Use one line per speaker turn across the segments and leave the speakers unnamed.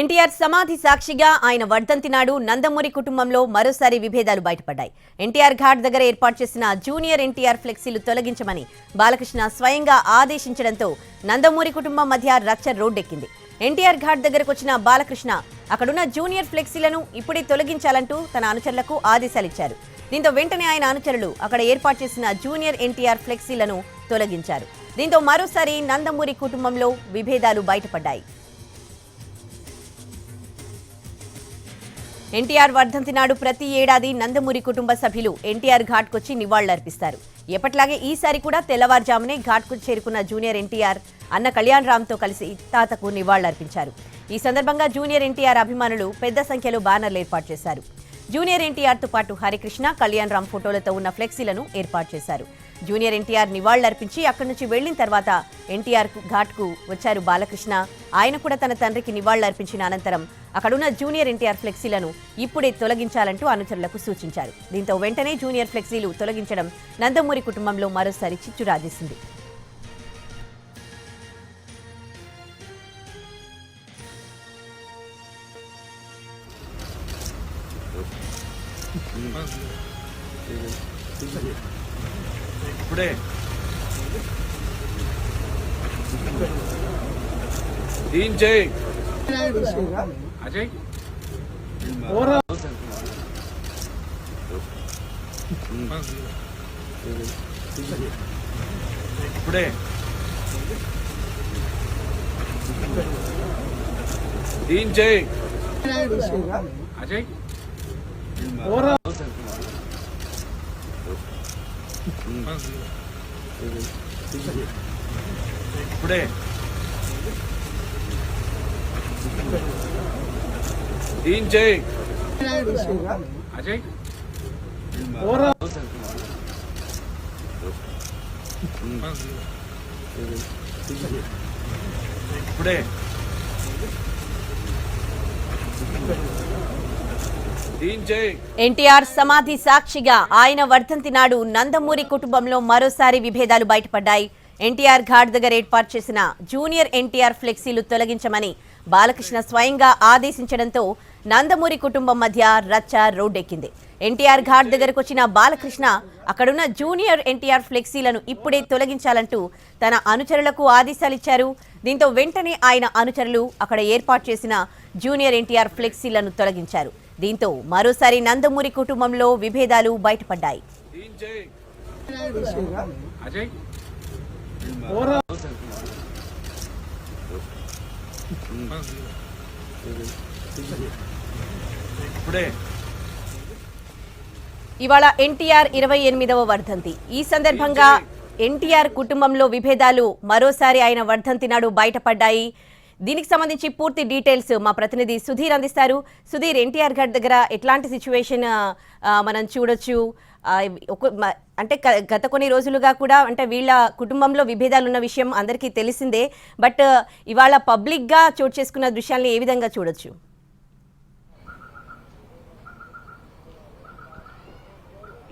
ఎన్టీఆర్ సమాధి సాక్షిగా ఆయన వర్ధంతి నాడు నందమూరి కుటుంబంలో మరోసారి విభేదాలు బయటపడ్డాయి. ఎన్టీఆర్ ఘాట్ దగ్గర ఏర్పాటు చేసిన జూనియర్ ఎన్టీఆర్ ఫ్లెక్సీలు తొలగించమని బాలకృష్ణ స్వయంగా ఆదేశించడంతో నందమూరి కుటుంబం మధ్య రచ్చ రోడ్డెక్కింది. ఎన్టీఆర్ ఘాట్ దగ్గరకు వచ్చిన బాలకృష్ణ అక్కడున్న జూనియర్ ఫ్లెక్సీలను ఇప్పుడే తొలగించాలంటూ తన అనుచరులకు ఆదేశాలిచ్చారు దీంతో వెంటనే ఆయన అనుచరులు అక్కడ ఏర్పాటు చేసిన జూనియర్ ఎన్టీఆర్ ఫ్లెక్సీలను తొలగించారు. దీంతో మరోసారి నందమూరి కుటుంబంలో విభేదాలు బయటపడ్డాయి. ఎన్టీఆర్ వర్ధంతి నాడు ప్రతి ఏడాది నందమూరి కుటుంబ సభ్యులు ఎన్టీఆర్ ఘాట్కొచ్చి నివాళులర్పిస్తారు. ఎప్పట్లాగే ఈసారి కూడా తెల్లవారుజామునే ఘాట్కు చేరుకున్న జూనియర్ ఎన్టీఆర్ అన్న కళ్యాణ్ రామ్తో కలిసి తాతకు నివాళులర్పించారు. ఈ సందర్భంగా జూనియర్ ఎన్టీఆర్ అభిమానులు పెద్ద సంఖ్యలో బ్యానర్లు ఏర్పాటు చేశారు. జూనియర్ ఎన్టీఆర్తో పాటు హరికృష్ణ కళ్యాణ్ రామ్ ఫోటోలతో ఉన్న ఫ్లెక్సీలను ఏర్పాటు చేశారు. జూనియర్ ఎన్టీఆర్ నివాళులర్పించి అక్కడి నుంచి వెళ్ళిన తర్వాత ఎన్టీఆర్ ఘాట్కు వచ్చారు బాలకృష్ణ. ఆయన కూడా తన తండ్రికి నివాళులర్పించిన అనంతరం అక్కడున్న జూనియర్ ఎన్టీఆర్ ఫ్లెక్సీలను ఇప్పుడే తొలగించాలంటూ అనుచరులకు సూచించారు. దీంతో వెంటనే జూనియర్ ఫ్లెక్సీలు తొలగించడం నందమూరి కుటుంబంలో మరోసారి చిచ్చు రాజేసింది
ఇప్పుడే. ఏం చేయి అజయ్. ఇప్పుడే. ఏం చేయి అజయ్. ఇప్పుడే ఏం చేయి అజయ్ ఇప్పుడే ఏం చేయి
ఎన్టీఆర్ సమాధి సాక్షిగా ఆయన వర్ధంతి నాడు నందమూరి కుటుంబంలో మరోసారి విభేదాలు బయటపడ్డాయి. ఎన్టీఆర్ ఘాట్ దగ్గర ఏర్పాటు చేసిన జూనియర్ ఎన్టీఆర్ ఫ్లెక్సీలు తొలగించమని బాలకృష్ణ స్వయంగా ఆదేశించడంతో నందమూరి కుటుంబం మధ్య రచ్చ రోడ్డెక్కింది. ఎన్టీఆర్ ఘాట్ దగ్గరకు వచ్చిన బాలకృష్ణ అక్కడున్న జూనియర్ ఎన్టీఆర్ ఫ్లెక్సీలను ఇప్పుడే తొలగించాలంటూ తన అనుచరులకు ఆదేశాలిచ్చారు. దీంతో వెంటనే ఆయన అనుచరులు అక్కడ ఏర్పాటు చేసిన జూనియర్ ఎన్టీఆర్ ఫ్లెక్సీలను తొలగించారు. దీంతో మరోసారి నందమూరి కుటుంబంలో విభేదాలు బయటపడ్డాయి.
Thank you.
ఇవాళ ఎన్టీఆర్ ఇరవై ఎనిమిదవ వర్ధంతి. ఈ సందర్భంగా ఎన్టీఆర్ కుటుంబంలో విభేదాలు మరోసారి ఆయన వర్ధంతి నాడు బయటపడ్డాయి. దీనికి సంబంధించి పూర్తి డీటెయిల్స్ మా ప్రతినిధి సుధీర్ అందిస్తారు. సుధీర్ ఎన్టీఆర్ ఘాట్ దగ్గర ఎట్లాంటి సిచ్యువేషన్ మనం చూడొచ్చు. అంటే గత కొన్ని రోజులుగా కూడా అంటే వీళ్ళ కుటుంబంలో విభేదాలు ఉన్న విషయం అందరికీ తెలిసిందే. బట్ ఇవాళ పబ్లిక్గా చోటు చేసుకున్న దృశ్యాల్ని ఏ విధంగా చూడొచ్చు?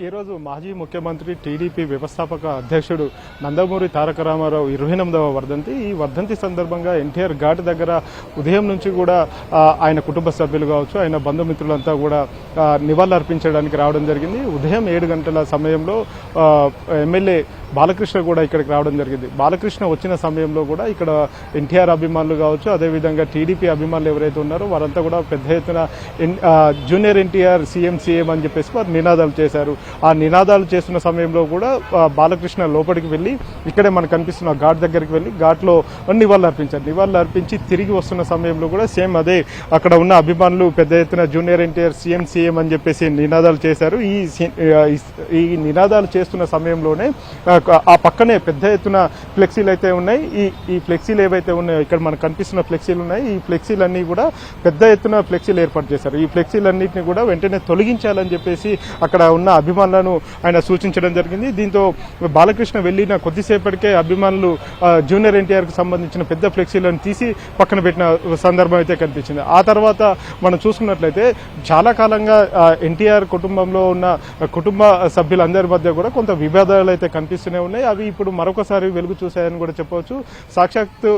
ఈరోజు మాజీ ముఖ్యమంత్రి టీడీపీ వ్యవస్థాపక అధ్యక్షుడు నందమూరి తారక రామారావు ఇరవై ఎనిమిదవ వర్ధంతి. ఈ వర్ధంతి సందర్భంగా ఎన్టీఆర్ ఘాట్ దగ్గర ఉదయం నుంచి కూడా ఆయన కుటుంబ సభ్యులు కావచ్చు ఆయన బంధుమిత్రులంతా కూడా ఆ, నివాళులర్పించడానికి రావడం జరిగింది. ఉదయం ఏడు గంటల సమయంలో ఎమ్మెల్యే బాలకృష్ణ కూడా ఇక్కడికి రావడం జరిగింది. బాలకృష్ణ వచ్చిన సమయంలో కూడా ఇక్కడ ఎన్టీఆర్ అభిమానులు కావచ్చు అదేవిధంగా టీడీపీ అభిమానులు ఎవరైతే ఉన్నారో వారంతా కూడా పెద్ద ఎత్తున ఎన్- ఆ, జూనియర్ ఎన్టీఆర్ సీఎం సీఎం అని చెప్పేసి వారు నినాదాలు చేశారు. ఆ నినాదాలు చేస్తున్న సమయంలో కూడా బాలకృష్ణ లోపలికి వెళ్ళి ఇక్కడే మనకు కనిపిస్తున్న ఘాట్ దగ్గరికి వెళ్ళి ఘాట్లో నివాళులు అర్పించారు నివాళులు అర్పించి తిరిగి వస్తున్న సమయంలో కూడా సేమ్ అదే అక్కడ ఉన్న అభిమానులు పెద్ద ఎత్తున జూనియర్ ఎన్టీఆర్ సీఎం సీఎం అని చెప్పేసి నినాదాలు చేశారు. ఈ ఈ నినాదాలు చేస్తున్న సమయంలోనే ఆ, పక్కనే పెద్ద ఎత్తున ఫ్లెక్సీలు అయితే ఉన్నాయి. ఈ ఈ ఫ్లెక్సీలు ఏవైతే ఉన్నాయో ఇక్కడ మనకు కనిపిస్తున్న ఫ్లెక్సీలు ఉన్నాయి. ఈ ఫ్లెక్సీలన్నీ కూడా పెద్ద ఎత్తున ఫ్లెక్సీలు ఏర్పాటు చేశారు. ఈ ఫ్లెక్సీలన్నింటినీ కూడా వెంటనే తొలగించాలని చెప్పేసి అక్కడ ఉన్న అభిమానులను ఆయన సూచించడం జరిగింది. దీంతో బాలకృష్ణ వెళ్ళిన కొద్దిసేపటికే అభిమానులు జూనియర్ ఎన్టీఆర్కు సంబంధించిన పెద్ద ఫ్లెక్సీలను తీసి పక్కన పెట్టిన సందర్భం అయితే కనిపించింది. ఆ తర్వాత మనం చూసుకున్నట్లయితే చాలా కాలంగా ఎన్టీఆర్ కుటుంబంలో ఉన్న కుటుంబ సభ్యులందరి మధ్య కూడా కొంత విభేదాలు అయితే కనిపిస్తూనే ఉన్నాయి. అవి ఇప్పుడు మరొకసారి వెలుగు చూశాయని కూడా చెప్పవచ్చు. సాక్షాత్తు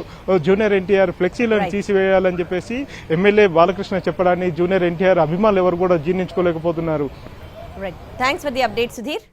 జూనియర్ ఎన్టీఆర్ ఫ్లెక్సీలను. తీసివేయాలని చెప్పేసి ఎమ్మెల్యే బాలకృష్ణ చెప్పడాన్ని జూనియర్ ఎన్టీఆర్ అభిమానులు ఎవరు కూడా జీర్ణించుకోలేకపోతున్నారు.
Thanks for the update Sudheer